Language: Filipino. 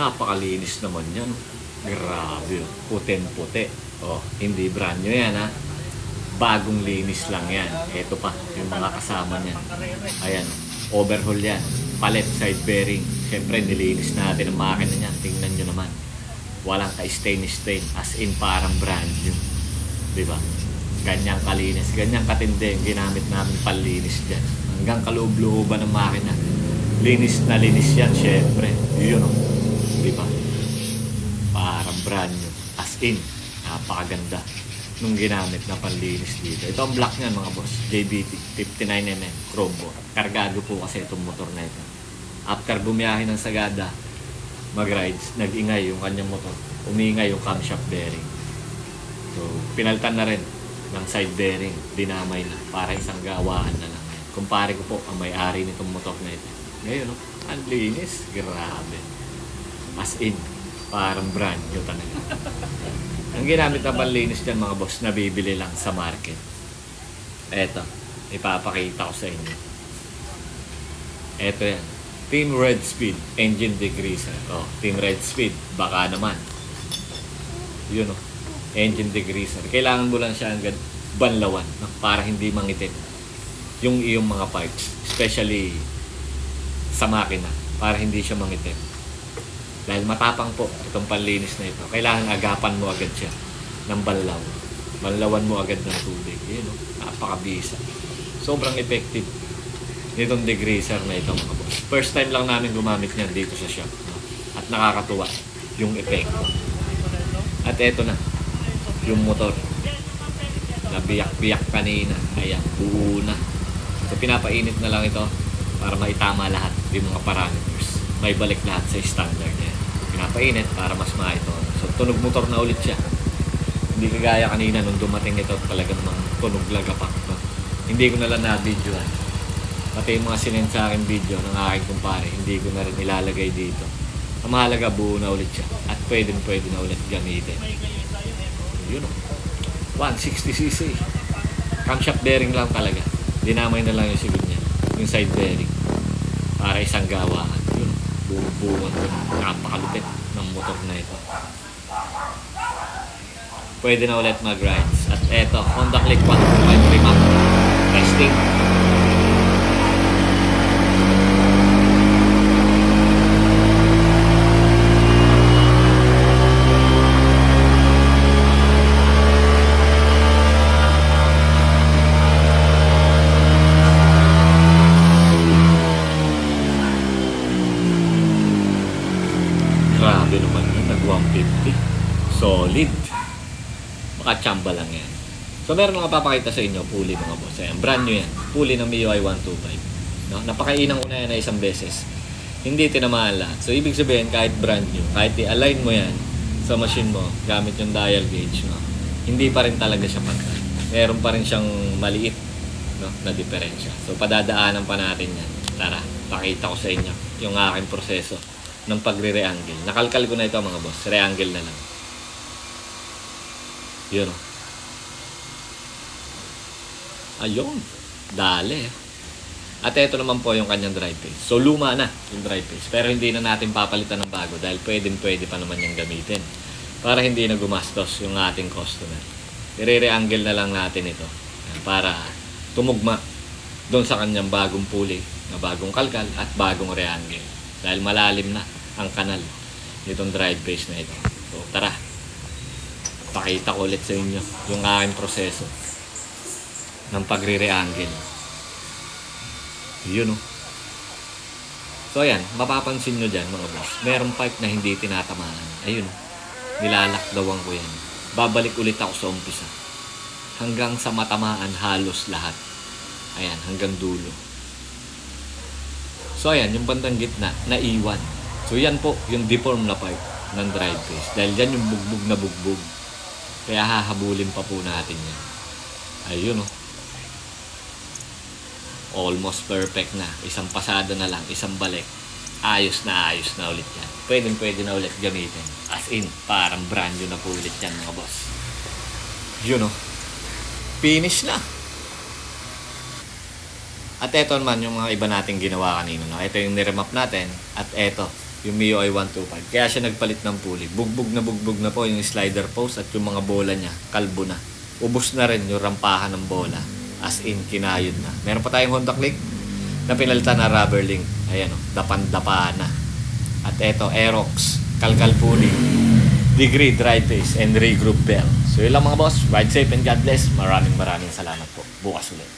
Napakalinis naman yan. Grabe. oh. Putin-puti. Oh, hindi brand new yan ha. Bagong linis lang yan. Ito pa, yung mga kasama niyan. Ayan, overhaul yan. Palet, side bearing. Siyempre, nilinis natin ang makina niyan. Tingnan nyo naman. Walang ka-stain stain. As in, parang brand new. Di ba? Ganyang kalinis. Ganyang katindi yung ginamit namin panlinis dyan. Hanggang kaloob-looban ng makina. Linis na linis yan, syempre. Yun o. Di ba? Parang brand new. As in, napakaganda nung ginamit na panlinis dito. Ito ang black niyan mga boss. JBT 59mm chrome board. Kargado po kasi itong motor na ito. After bumiyahe ng Sagada, mag-rides, nag-ingay yung kanyang motor. Umingay yung camshaft bearing. So, pinaltan na rin ng side bearing. Dinamay na para isang gawaan na lang. Kumpare ko po ang may-ari nitong motor na ito. Ngayon, no? ang linis. Grabe. As in, parang brand new talaga. Ang ginamit na panlinis dyan mga boss, nabibili lang sa market. Eto, ipapakita ko sa inyo. Eto yan. Team Red Speed Engine Degreaser. Oh, Team Red Speed, baka naman. Yun oh, engine degreaser. Kailangan mo lang siya hanggang banlawan no? para hindi mangitim yung iyong mga parts. Especially sa makina para hindi siya mangitim. Dahil matapang po itong panlinis na ito. Kailangan agapan mo agad siya ng banlaw. Banlawan mo agad ng tubig. Yun, no? napakabisa. Sobrang effective nitong degreaser na ito mga boss. First time lang namin gumamit niyan dito sa shop. No? At nakakatuwa yung epekto. At eto na, yung motor. Nabiyak-biyak kanina. Ayan, buo na. So pinapainit na lang ito para maitama lahat yung mga parameters. May balik lahat sa standard. Pinapainit para mas maito. So tunog motor na ulit siya. Hindi kagaya kanina nung dumating ito talagang mga tunog lagapak. No? Hindi ko na lang na-videoan. Pati yung mga sinend sa akin video ng aking kumpare, hindi ko na rin ilalagay dito. Ang mahalaga buo na ulit siya at pwede pwede na ulit gamitin. Yun o. 160cc. Camshaft bearing lang talaga. Dinamay na lang yung sigod niya. Yung side bearing. Para isang gawaan. Ko. Napakalupit ng motor na ito. Pwede na ulit mag-rides. At eto, Honda Click 1.5 Remap. Testing. Grabe naman yun, nag 150. Solid. Baka tsamba lang yan. So meron mga papakita sa inyo, pulley mga boss. Ayan, brand new yan. Pulley ng MIUI 125. No? Napakainang una yan na isang beses. Hindi tinamaan lahat. So ibig sabihin, kahit brand new, kahit i-align mo yan sa machine mo, gamit yung dial gauge, no? hindi pa rin talaga siya pantay. Meron pa rin siyang maliit no, na diferensya. So padadaanan pa natin yan. Tara, pakita ko sa inyo yung aking proseso ng pagre-reangle. Nakalkal ko na ito mga boss. Reangle na lang. Yun o. Ayun. Dali. At ito naman po yung kanyang drive phase. So luma na yung drive phase. Pero hindi na natin papalitan ng bago dahil pwedeng pwede pa naman yung gamitin. Para hindi na gumastos yung ating customer. I-reangle na lang natin ito. Para tumugma doon sa kanyang bagong pulley na bagong kalkal at bagong reangle. Dahil malalim na ang kanal nitong drive phase na ito. So tara, pakita ko ulit sa inyo yung aking proseso ng pagre-reangle. Yun o. So ayan, mapapansin nyo dyan mga boss, merong pipe na hindi tinatamaan. Ayun, nilalakdawan ko yan. Babalik ulit ako sa umpisa. Hanggang sa matamaan halos lahat. Ayan, hanggang dulo. So ayan, yung bandang gitna, naiwan. So yan po, yung deform na pipe ng drive phase. Dahil yan yung bugbog na bugbog. Kaya hahabulin pa po natin yan. Ayun oh. Almost perfect na. Isang pasada na lang, isang balik. Ayos na ayos na ulit yan. Pwede pwede na ulit gamitin. As in, parang brand new na po ulit yan mga boss. Yun oh. Finish na. At eto naman yung mga iba nating ginawa kanina. No? Ito yung niremap natin. At eto, Yung Mio i 125. Kaya siya nagpalit ng pulley. Bugbog na bugbog na po yung slider post at yung mga bola niya, kalbo na. Ubus na rin yung rampahan ng bola. As in, kinayod na. Meron pa tayong Honda Click na pinalitan na rubber link. Ayan o, dapan-dapa na. At eto, Aerox, kalkal pulley, degree dry pace, and regroup bell. So yun lang mga boss. Ride safe and God bless. Maraming maraming salamat po. Bukas ulit.